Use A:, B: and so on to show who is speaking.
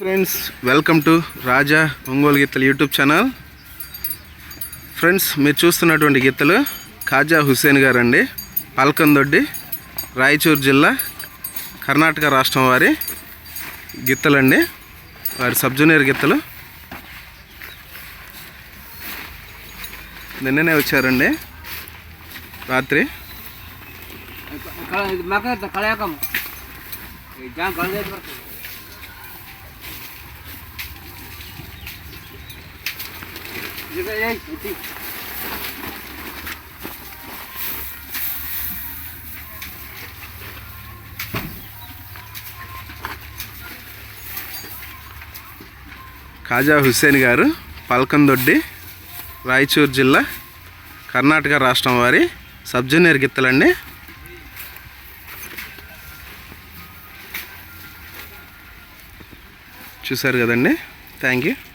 A: Friends welcome to Raja Ongole గిత్తలు YouTube channel friends మీరు చూస్తున్నటువంటి గీతలు ఖాజా హుస్సేన్ గారు అండి పల్కందొడ్డి రాయచూరు జిల్లా కర్ణాటక రాష్ట్రం వారి గిత్తలండి వారి సబ్ జూనియర్ గిత్తలు నిన్ననే వచ్చారండి రాత్రి.
B: ಮಗ
A: ఖాజా హుస్సేన్ గారు పల్కందొడ్డి రాయచూరు జిల్లా కర్ణాటక రాష్ట్రం వారి సబ్ జూనియర్ గిత్తలండి. చూశారు కదండి. Thank you.